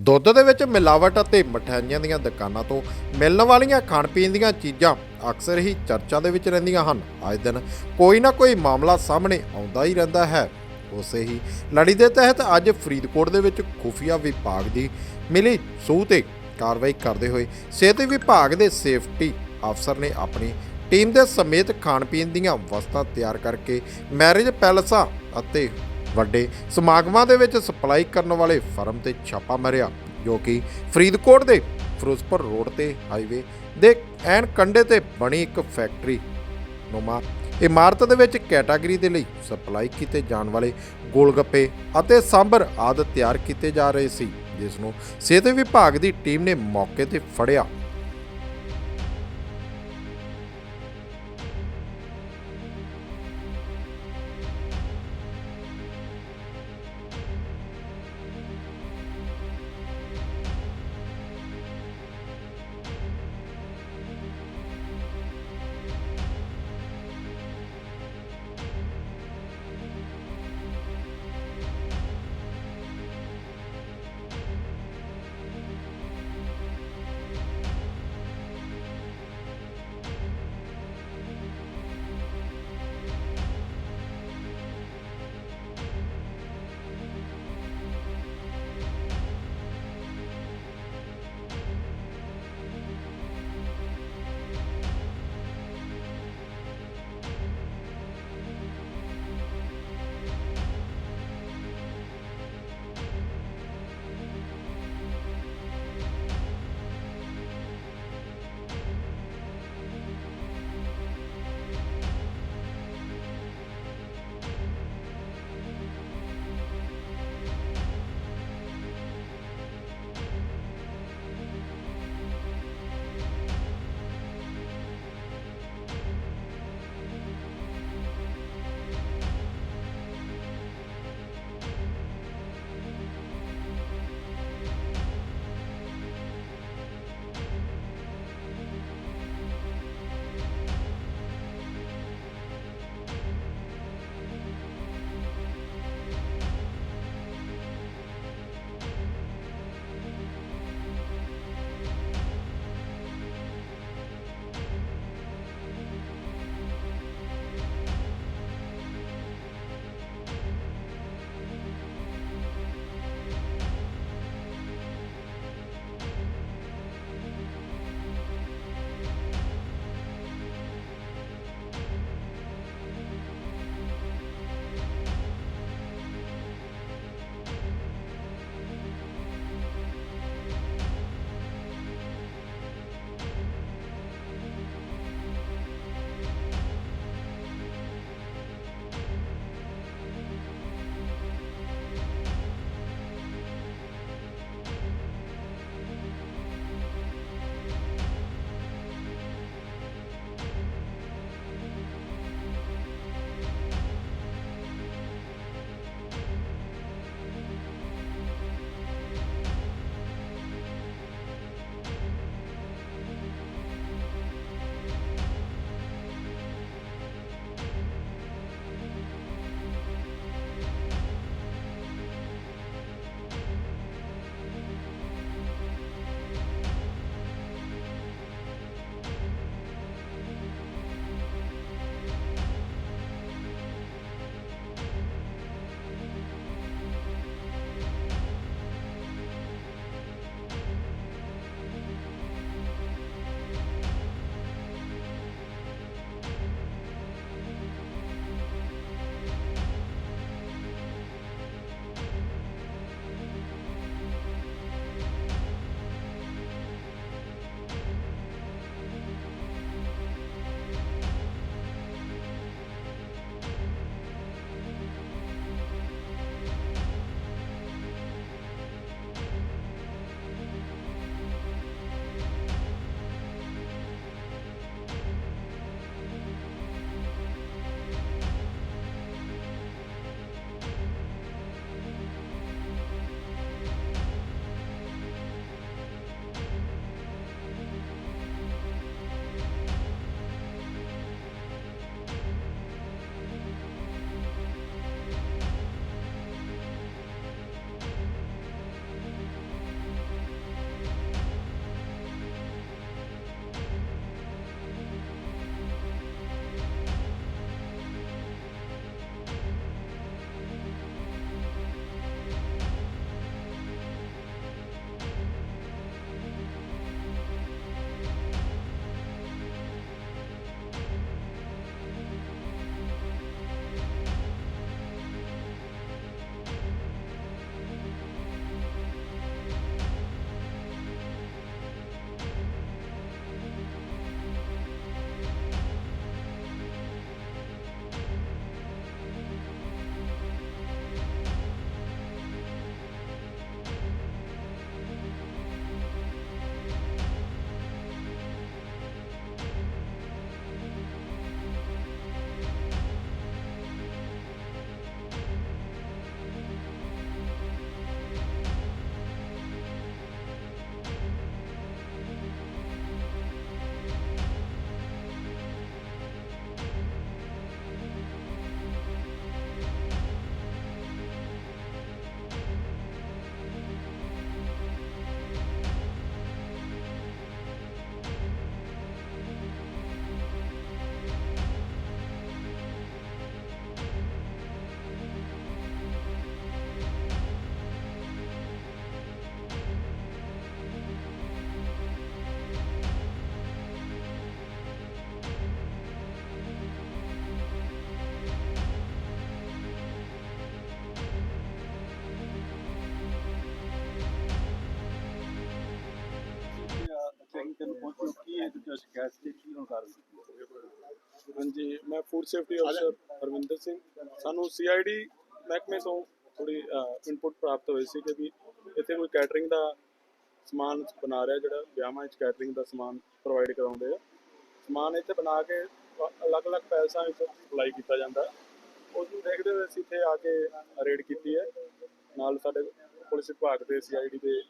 ਦੁੱਧ ਦੇ ਵਿੱਚ ਮਿਲਾਵਟ ਅਤੇ ਮਠਿਆਈਆਂ ਦੀਆਂ ਦੁਕਾਨਾਂ ਤੋਂ ਮਿਲਣ ਵਾਲੀਆਂ ਖਾਣ ਪੀਣ ਦੀਆਂ ਚੀਜ਼ਾਂ ਅਕਸਰ ਹੀ ਚਰਚਾ ਦੇ ਵਿੱਚ ਰਹਿੰਦੀਆਂ ਹਨ। ਅੱਜ ਦਿਨ ਕੋਈ ਨਾ ਕੋਈ ਮਾਮਲਾ ਸਾਹਮਣੇ ਆਉਂਦਾ ਹੀ ਰਹਿੰਦਾ ਹੈ। ਉਸੇ ਹੀ ਲੜੀ ਦੇ ਤਹਿਤ ਅੱਜ ਫਰੀਦਕੋਟ ਦੇ ਵਿੱਚ ਖੁਫੀਆ ਵਿਭਾਗ ਦੀ ਮਿਲੀ ਸੂਹ ਤੇ ਕਾਰਵਾਈ ਕਰਦੇ ਹੋਏ ਸਿਹਤ ਵਿਭਾਗ ਦੇ ਸੇਫਟੀ ਅਫਸਰ ਨੇ ਆਪਣੀ ਟੀਮ ਦੇ ਸਮੇਤ ਖਾਣ ਪੀਣ ਦੀਆਂ ਵਸਤਾਂ ਤਿਆਰ ਕਰਕੇ ਮੈਰਿਜ ਪੈਲਸਾਂ ਅਤੇ ਵੱਡੇ ਸਮਾਗਮਾਂ ਦੇ ਵਿੱਚ ਸਪਲਾਈ ਕਰਨ ਵਾਲੇ ਫਰਮ ਤੇ ਛਾਪਾ ਮਾਰਿਆ, ਜੋ ਕਿ ਫਰੀਦਕੋਟ ਦੇ ਫਿਰੋਜ਼ਪੁਰ ਰੋਡ ਤੇ ਹਾਈਵੇ ਦੇ ਐਨ ਕੰਡੇ ਤੇ ਬਣੀ ਇੱਕ ਫੈਕਟਰੀ ਨੁਮਾ ਇਮਾਰਤ ਦੇ ਵਿੱਚ ਕੈਟਾਗਰੀ ਦੇ ਲਈ ਸਪਲਾਈ ਕੀਤੇ ਜਾਣ ਵਾਲੇ ਗੋਲਗੱਪੇ ਅਤੇ ਸਾਂਬਰ ਆਦਿ ਤਿਆਰ ਕੀਤੇ ਜਾ ਰਹੇ ਸੀ, ਜਿਸ ਨੂੰ ਸਿਹਤ ਵਿਭਾਗ ਦੀ ਟੀਮ ਨੇ ਮੌਕੇ ਤੇ ਫੜਿਆ। ਚੈਕਿੰਗ ਪਹੁੰਚੇ ਕੀ ਇਹ ਜੋ ਸ਼ਿਕਾਇਤ ਤੇ ਕੀ ਹੁਣ ਕਾਰਵਾਈ ਹਾਂਜੀ ਮੈਂ ਫੂਡ ਸੇਫਟੀ ਅਫਸਰ ਹਰਵਿੰਦਰ ਸਿੰਘ। ਸਾਨੂੰ ਸੀਆਈਡੀ ਮਹਿਕਮੇ ਤੋਂ ਥੋੜੀ ਇਨਪੁਟ ਪ੍ਰਾਪਤ ਹੋਈ ਸੀ ਕਿ ਵੀ ਇੱਥੇ ਕੋਈ ਕੈਟਰਿੰਗ ਦਾ ਸਮਾਨ ਬਣਾ ਰਿਹਾ ਜਿਹੜਾ ਵਿਆਹਾਂ ਵਿੱਚ ਕੈਟਰਿੰਗ ਦਾ ਸਮਾਨ ਪ੍ਰੋਵਾਈਡ ਕਰਾਉਂਦੇ ਆ। ਸਮਾਨ ਇੱਥੇ ਬਣਾ ਕੇ ਅਲੱਗ-ਅਲੱਗ ਪੈਸਾ ਵਿੱਚ ਸਪਲਾਈ ਕੀਤਾ ਜਾਂਦਾ। ਉਸ ਨੂੰ ਦੇਖਦੇ ਹੋਏ ਅਸੀਂ ਇੱਥੇ ਆ ਕੇ ਰੇਡ ਕੀਤੀ ਹੈ। ਨਾਲ ਸਾਡੇ ਪੁਲਿਸ ਵਿਭਾਗ ਦੇ ਸੀਆਈਡੀ ਦੇ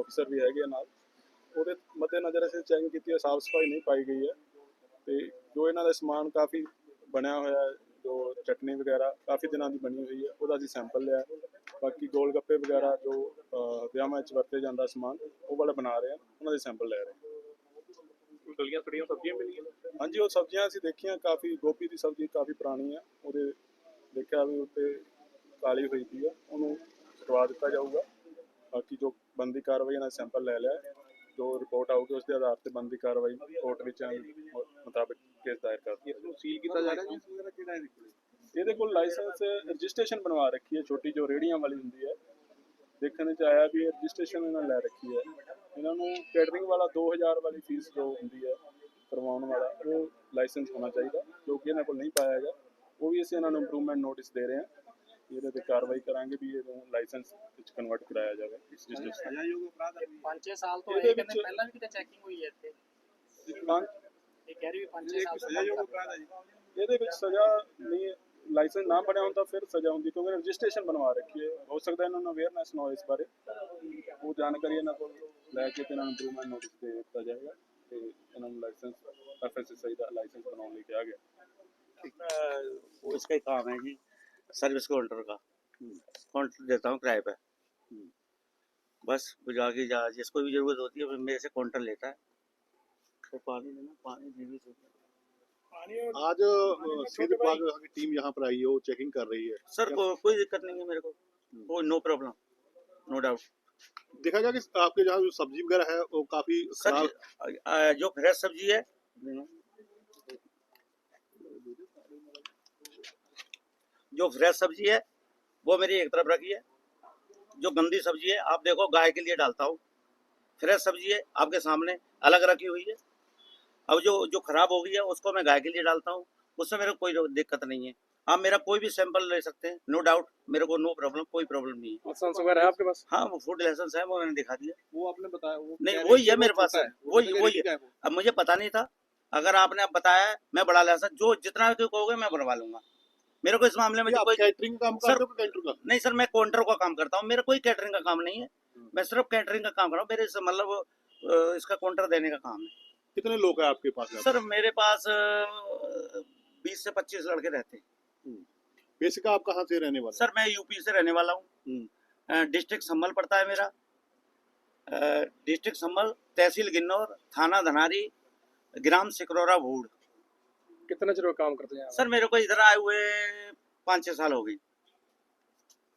ਅਫਸਰ ਵੀ ਹੈਗੇ ਨਾਲ। ਉਹਦੇ ਮੱਦੇ ਨਜ਼ਰ ਅਸੀਂ ਚੈਕਿੰਗ ਕੀਤੀ ਹੈ ਸਾਫ਼ ਸਫ਼ਾਈ ਨਹੀਂ ਪਾਈ ਗਈ ਹੈ। ਤੇ ਜੋ ਇਹਨਾਂ ਦਾ ਸਮਾਨ ਕਾਫੀ ਬਣਿਆ ਹੋਇਆ ਹੈ ਜੋ ਚਟਨੀ ਵਗੈਰਾ ਕਾਫੀ ਦਿਨਾਂ ਦੀ ਬਣੀ ਹੋਈ ਹੈ ਉਹਦਾ ਅਸੀਂ ਸੈਂਪਲ ਲਿਆ ਬਾਕੀ ਗੋਲ ਗੱਪੇ ਵਗੈਰਾ ਜੋ ਵਿਆਹਾਂ ਵਿੱਚ ਵਰਤੇ ਜਾਂਦਾ ਸਮਾਨ ਉਹ ਵਾਲਾ ਬਣਾ ਰਹੇ ਆ ਉਹਨਾਂ ਦੇ ਸੈਂਪਲ ਲੈ ਰਹੇ ਹਾਂ। ਗਲੀਆਂ ਸੜੀਆਂ ਸਬਜ਼ੀਆਂ ਮਿਲੀਆਂ? ਹਾਂਜੀ ਉਹ ਸਬਜ਼ੀਆਂ ਅਸੀਂ ਦੇਖੀਆਂ ਕਾਫੀ ਗੋਭੀ ਦੀ ਸਬਜ਼ੀ ਕਾਫੀ ਪੁਰਾਣੀ ਆ ਉਹਦੇ ਦੇਖਿਆ ਵੀ ਉੱਤੇ ਕਾਲੀ ਹੋਈ ਪਈ ਆ ਉਹਨੂੰ ਛੁਡਵਾ ਦਿੱਤਾ ਜਾਊਗਾ। ਬਾਕੀ ਜੋ ਬੰਦੀ ਕਾਰਵਾਈ ਇਹਨਾਂ ਸੈਂਪਲ ਲੈ ਲਿਆ। ਜੋ ਰਿਪੋਰਟ ਆਊਗੀ ਉਸ ਦੇ ਆਧਾਰ ਤੇ ਬੰਦੀ ਕਾਰਵਾਈ ਕੋਰਟ ਵਿੱਚ ਮੁਤਾਬਕ ਕੇਸ ਦਾਇਰ ਕਰ ਦਿੱਤਾ ਨੂੰ ਸੀਲ ਕੀਤਾ ਜਾ ਰਿਹਾ ਕਿਹੜਾ ਹੈ ਇਹਦੇ ਕੋਲ ਲਾਇਸੈਂਸ ਰਜਿਸਟ੍ਰੇਸ਼ਨ ਬਣਵਾ ਰੱਖੀ ਹੈ ਛੋਟੀ ਜੋ ਰੇੜੀਆਂ ਵਾਲੀ ਹੁੰਦੀ ਹੈ। ਦੇਖਣ ਵਿੱਚ ਆਇਆ ਵੀ ਰਜਿਸਟ੍ਰੇਸ਼ਨ ਇਹਨਾਂ ਲੈ ਰੱਖੀ ਹੈ। ਇਹਨਾਂ ਨੂੰ ਕੈਟਰਿੰਗ ਵਾਲਾ 2000 ਵਾਲੀ ਫੀਸ ਜੋ ਹੁੰਦੀ ਹੈ ਕਰਵਾਉਣ ਵਾਲਾ ਉਹ ਲਾਇਸੈਂਸ ਹੋਣਾ ਚਾਹੀਦਾ ਜੋ ਕਿ ਇਹਨਾਂ ਕੋਲ ਨਹੀਂ ਪਾਇਆ ਹੈਗਾ ਉਹ ਵੀ ਅਸੀਂ ਇਹਨਾਂ ਨੂੰ ਇੰਪਰੂਵਮੈਂਟ ਨੋਟਿਸ ਦੇ ਰਹੇ ਹਾਂ। ਇਹਦੇ ਤੇ ਕਾਰਵਾਈ ਕਰਾਂਗੇ ਵੀ ਇਹਨੂੰ ਲਾਇਸੈਂਸ ਵਿੱਚ ਕਨਵਰਟ ਕਰਾਇਆ ਜਾਵੇ ਇਸ ਰਜਿਸਟ੍ਰੇਸ਼ਨ ਸਜ਼ਾਯੋਗ ਅਪਰਾਧ ਹੈ ਪੰਜ ਛੇ ਸਾਲ ਤੋਂ ਇਹਦੇ ਇਹ ਕਹਿੰਦੇ ਵਿੱਚ- ਪਹਿਲਾਂ ਵੀ ਕਿਤੇ ਚੈਕਿੰਗ ਹੋਈ ਹੈ ਇੱਥੇ ਹਾਂ ਇਹ ਕਹਿ ਰਹੀ ਵੀ ਪੰਜ ਛੇ ਇਹ ਸਾਲ ਤੋਂ ਸਜ਼ਾਯੋਗ ਅਪਰਾਧ ਹੈ ਜੀ ਇਹਦੇ ਵਿੱਚ ਸਜ਼ਾ ਨਹੀਂ ਲਾਇਸੈਂਸ ਨਾ ਬਣਿਆ ਹੁੰਦਾ ਫਿਰ ਸਜ਼ਾ ਹੁੰਦੀ ਕਿਉਂਕਿ ਰਜਿਸਟ੍ਰੇਸ਼ਨ ਬਣਵਾ ਰੱਖੀ ਹੈ ਹੋ ਸਕਦਾ ਇਹਨਾਂ ਨੂੰ ਅਵੇਅਰਨੈਸ ਨਾ ਹੋਏ ਇਸ ਬਾਰੇ ਉਹ ਜਾਣਕਾਰੀ ਇਹਨਾਂ ਕੋਲ ਲੈ ਕੇ ਤੇ ਇਹਨਾਂ ਨੂੰ ਇੰਪਰੂਵਮੈਂਟ ਨੋਟਿਸ ਦੇ ਦਿੱਤਾ ਜਾਏਗਾ ਤੇ ਇਹਨਾਂ ਨੂੰ ਲਾਇਸੈਂਸ ਐਫਐਸਐਸਆਈ ਦਾ ਲਾਇਸੈਂਸ ਬਣਾਉਣ ਲਈ ਕਿਹਾ ਗਿਆ वो इसका ही काम है जी सर्विस काउंटर का। काउंटर देता हूँ किराए पे। बस बुझा के जा जिसको भी ज़रूरत होती है फिर मेरे से काउंटर लेता है। तो पानी देना पानी दे भी आज अ, सिंध विभाग की टीम यहाँ पर आई है वो चेकिंग कर रही है। सर को, कोई दिक्कत नहीं है मेरे को। कोई नो प्रॉब्लम नो डाउट देखा गया कि आपके जहाँ जो सब्ज़ी वगैरह है वो काफ़ी सर जो फ्रेश सब्ज़ी है जो फ्रेश सब्ज़ी है वो मेरी एक तरफ़ रखी है। जो गंदी सब्ज़ी है आप देखो गाय के लिए डालता हूँ। फ्रेश सब्ज़ी है आपके सामने अलग रखी हुई है। अब जो जो खराब हो गई है उसको मैं गाय के लिए डालता हूँ। उससे मेरे को कोई दिक्कत नहीं है। आप मेरा कोई भी सैंपल ले सकते हैं नो डाउट मेरे को नो प्रॉब्लम कोई प्रॉब्लम नहीं है। लाइसेंस वगैरह है आपके पास? हाँ वो फ़ूड लाइसेंस है वो मैंने दिखा दिया। वो आपने बताया वो नहीं, वही है मेरे पास। है। वही- वही है। अब मुझे पता नहीं था अगर आपने अब बताया मैं बड़ा लाइसेंस जो जितना भी कहोगे मैं बनवा लूँगा। मेरे को इस मामले में कोई कैटरिंग का काम सर- करते हो का? नहीं सर मैं काउंटर का काम करता हूँ। मेरा कोई कैटरिंग का काम नहीं है। मैं सिर्फ़ कैटरिंग का काम कर रहा हूँ। मेरे मतलब इसका काउंटर देने का काम है। कितने लोग हैं आपके पास सर मेरे पास बीस से पच्चीस लड़के रहते हैं। बेसिक आप कहाँ से रहने वाले सर मैं यूपी से रहने वाला हूँ। हम्म। डिस्ट्रिक्ट संभल पड़ता है मेरा। डिस्ट्रिक्ट संभल तहसील गिन्नौर थाना धनारी ग्राम सिकरौरा भूड़। कितना चिर काम करते हैं सर मेरे को इधर आए हुए पाँच छः साल हो गई।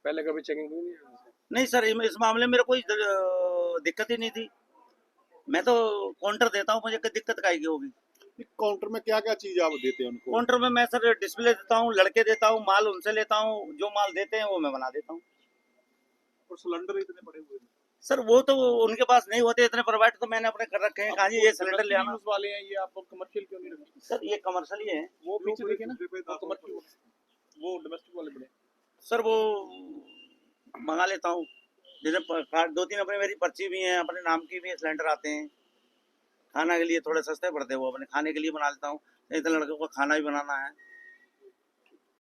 पहले कभी चेकिंग हुई नहीं नहीं सर इस मामले में मेरे कोई इधर, दिक्कत ही नहीं थी। मैं तो काउंटर देता हूँ मुझे कोई दिक्कत की होगी? काउंटर में क्या क्या चीज़ आप देते हैं उनको? काउंटर में मैं सर डिस्प्ले देता हूँ लड़के देता हूँ माल उनसे लेता हूँ जो माल देते हैं वो मैं बना देता हूँ। और सिलेंडर इतने बड़े हुए हैं। सर वो तो उनके पास नहीं होते इतने प्रोवाइड तो मैंने अपने कर रखे हैं। कहा ये सिलेंडर ले आना। वाले हैं ये आप कमर्शियल क्यों नहीं रखते? सर ये कमर्शियल ही है। वो पीछे देखिए ना कमर्शियल वो डोमेस्टिक वाले। बड़े। सर वो मंगा लेता हूँ। जैसे दो तीन अपने मेरी पर्ची भी हैं अपने नाम की भी सिलेंडर आते हैं। खाना के लिए थोड़े सस्ते पड़ते हैं वो अपने खाने के लिए बना लेता हूँ। इतने लड़कों को खाना भी बनाना है।